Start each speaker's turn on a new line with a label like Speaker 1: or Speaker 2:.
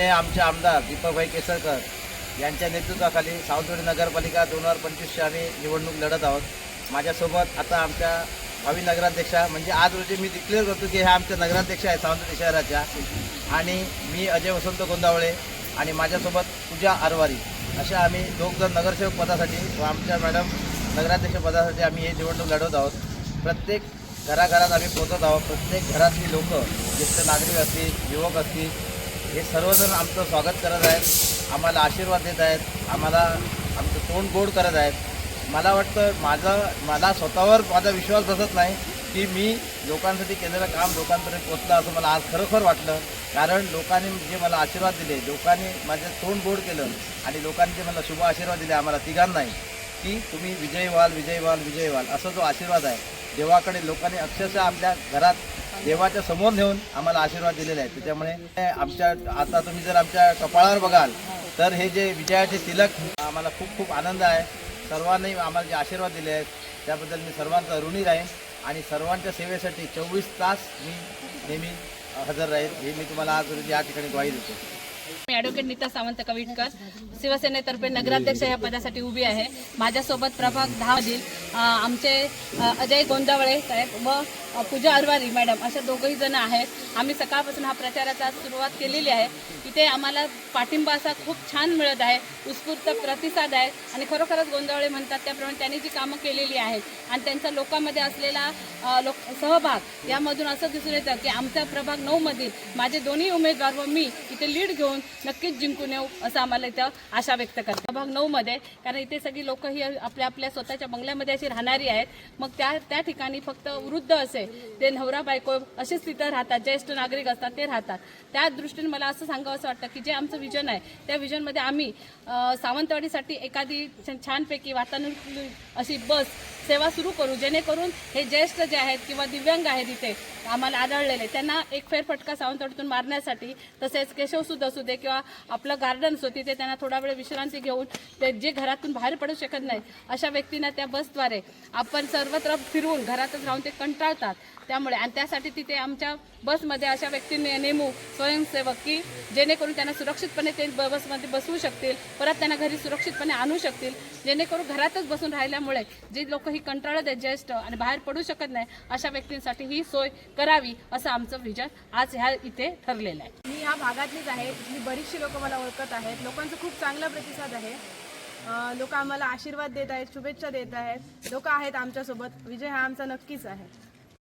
Speaker 1: माननीय आमचे आमदार दीपकभाई केसरकर यांच्या नेतृत्वाखाली सावंतवाडी नगरपालिका दोन हजार पंचवीसची आम्ही निवडणूक लढत आहोत. माझ्यासोबत आता आमच्या भावी नगराध्यक्षा म्हणजे आज रोजी मी डिक्लेअर करतो की ह्या आमच्या नगराध्यक्ष आहेत सावंतवाडी शहराच्या. आणि मी अजय वसंत गोंदावळे आणि माझ्यासोबत पूजा आरवारी अशा आम्ही दोघ जण नगरसेवक पदासाठी व आमच्या मॅडम नगराध्यक्ष पदासाठी आम्ही हे निवडणूक लढवत आहोत. प्रत्येक घराघरात आम्ही पोहोचत आहोत. प्रत्येक घरातली लोकं ज्येष्ठ नागरिक असतील युवक असतील हे सर्वजण आमचं स्वागत करत आहेत. आम्हाला आशीर्वाद देत आहेत. आम्हाला आमचं तोंड गोड करत आहेत. मला वाटतं माझं मला स्वतःवर माझा विश्वास बसत नाही की मी लोकांसाठी केलेलं काम लोकांपर्यंत पोचलं असं मला आज खरोखर वाटलं. कारण लोकांनी जे मला आशीर्वाद दिले लोकांनी माझं तोंड गोड केलं आणि लोकांनी जे मला शुभ आशीर्वाद दिले आम्हाला तिघांनाही की तुम्ही विजय व्हाल विजय व्हाल विजय व्हाल असा जो आशीर्वाद आहे देवाकडे लोकांनी अक्षरशः आपल्या घरात देवाच्या समोर नेऊन आम्हाला आशीर्वाद दिलेले आहेत. त्याच्यामुळे आमच्या आता तुम्ही जर आमच्या कपाळावर बघाल तर हे जे विजयाचे तिलक आम्हाला खूप खूप आनंद आहे. सर्वांनी आम्हाला जे आशीर्वाद दिले आहेत त्याबद्दल मी सर्वांचा ऋणी राहीन आणि सर्वांच्या सेवेसाठी चोवीस तास मी नेहमी हजर राहील हे मी तुम्हाला आज रोजी या ठिकाणी ग्वाही देतो.
Speaker 2: मी ॲडव्होकेट नीता सावंत कविटकर शिवसेनेतर्फे नगराध्यक्ष या पदासाठी उभी आहे. माझ्यासोबत प्रभाग दहा मधील आमचे अजय गोंदावळे साहेब व पूजा अरवारी मॅडम अशा दोघंही जण आहेत. आम्ही सकाळपासून हा प्रचाराचा सुरुवात केलेली आहे. इथे आम्हाला पाठिंबा असा खूप छान मिळत आहे. उत्स्फूर्त प्रतिसाद आहे. आणि खरोखरच गोंधळे म्हणतात त्याप्रमाणे त्यांनी जी कामं केलेली आहेत आणि त्यांचा लोकांमध्ये असलेला लोक सहभाग यामधून असं दिसून येतं की आमचा प्रभाग नऊमधील माझे दोन्ही उमेदवार व मी इथे लीड घेऊन नक्कीच जिंकून येऊ असं आम्हाला इथं आशा व्यक्त करते प्रभाग नऊमध्ये कारण इथे सगळी लोक ही आपल्या आपल्या स्वतःच्या बंगल्यामध्ये अशी राहणारी आहेत. मग त्या त्या ठिकाणी फक्त वृद्ध असेल आहे. ते नवरा बायको असेच तिथं राहतात ज्येष्ठ नागरिक असतात ते राहतात. त्या दृष्टीने मला असं सांगावं असं वाटतं की जे आमचं विजन आहे त्या विजनमध्ये आम्ही सावंतवाडीसाठी एखादी छानपैकी वातानुकूलित अशी बस सेवा सुरू करू जेणेकरून हे ज्येष्ठ जे आहेत किंवा दिव्यांग आहेत इथे आम्हाला आढळलेले त्यांना एक फेरफटका सावंतवाडीतून मारण्यासाठी तसेच केशवसुद्धा असू दे किंवा आपलं गार्डन असू तिथे त्यांना थोडा वेळ विश्रांती घेऊन ते जे घरातून बाहेर पडू शकत नाही अशा व्यक्तींना त्या बसद्वारे आपण सर्वत्र फिरवून घरातच राहून ते कंटाळतात. त्यामुळे आणि त्यासाठी तिथे आमच्या बसमध्ये अशा व्यक्तींनी नेमू स्वयंसेवक की जेणेकरून त्यांना सुरक्षितपणे ते बसमध्ये बसवू शकतील परत त्यांना घरी सुरक्षितपणे आणू शकतील. जेणेकरून घरातच बसून राहिल्यामुळे जे लोक ही कंटाळत आहेत ज्येष्ठ आणि बाहेर पडू शकत नाही अशा व्यक्तींसाठी ही सोय करावी असं आमचं विजन आज ह्या इथे ठरलेलं आहे.
Speaker 3: मी ह्या भागातलीच आहे इथली बरीचशी लोक मला ओळखत आहेत. लोकांचा खूप चांगला प्रतिसाद आहे. लोक आम्हाला आशीर्वाद देत आहेत शुभेच्छा देत आहेत. लोक आहेत आमच्यासोबत. विजय हा आमचा नक्कीच आहे.